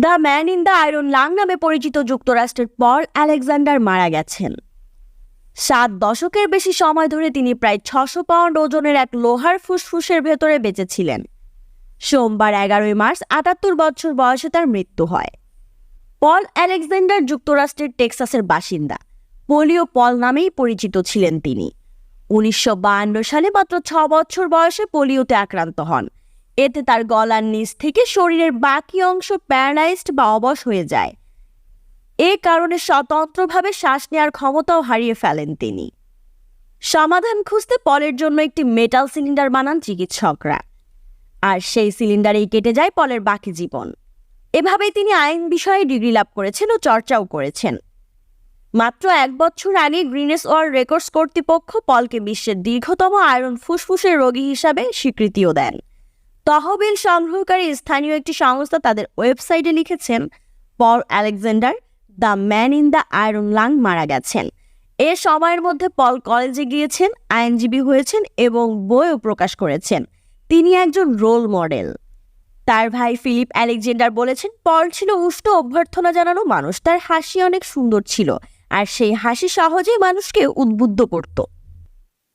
The man in the iron lung নামে পরিচিত যুক্তরাষ্ট্রের পল আলেকজান্ডার মারা গেছেন। সাত দশকের বেশি সময় ধরে তিনি প্রায় ছশো পাউন্ড ওজনের এক লোহার ফুসফুসের ভেতরে বেঁচেছিলেন। সোমবার এগারোই মার্চ আটাত্তর বছর বয়সে তার মৃত্যু হয়। পল আলেকজান্ডার যুক্তরাষ্ট্রের টেক্সাসের বাসিন্দা। পোলিও পল নামেই পরিচিত ছিলেন তিনি। উনিশশো সালে মাত্র ছ বছর বয়সে পোলিওতে আক্রান্ত হন। এতে তার গলার নিচ থেকে শরীরের বাকি অংশ প্যারালাইজড বা অবশ হয়ে যায়। এ কারণে স্বতন্ত্রভাবে শ্বাস নেওয়ার ক্ষমতাও হারিয়ে ফেলেন তিনি। সমাধান খুঁজতে পলের জন্য একটি মেটাল সিলিন্ডার বানান চিকিৎসকরা। আর সেই সিলিন্ডারেই কেটে যায় পলের বাকি জীবন। এভাবেই তিনি আইন বিষয়ে ডিগ্রি লাভ করেছেন ও চর্চাও করেছেন। মাত্র এক বছর আগে গ্রিনেস ওয়ার্ল্ড রেকর্ডস কর্তৃপক্ষ পলকে বিশ্বের দীর্ঘতম আয়রন ফুসফুসের রোগী হিসাবে স্বীকৃতিও দেন। তহবিল সংগ্রহকারী স্থানীয় একটি সংস্থা তাদের ওয়েবসাইটে লিখেছেন Paul Alexander the man in the iron lung মারা গেছেন। এ সময়ের মধ্যে পল কলেজে গিয়েছেন, আইনজীবী হয়েছেন এবং বইও প্রকাশ করেছেন। তিনি একজন রোল মডেল। তার ভাই ফিলিপ আলেকজান্ডার বলেছেন, পল ছিল উষ্ণ অভ্যর্থনা জানানো মানুষ, তার হাসি অনেক সুন্দর ছিল, আর সেই হাসি সহজেই মানুষকে উদ্বুদ্ধ করত।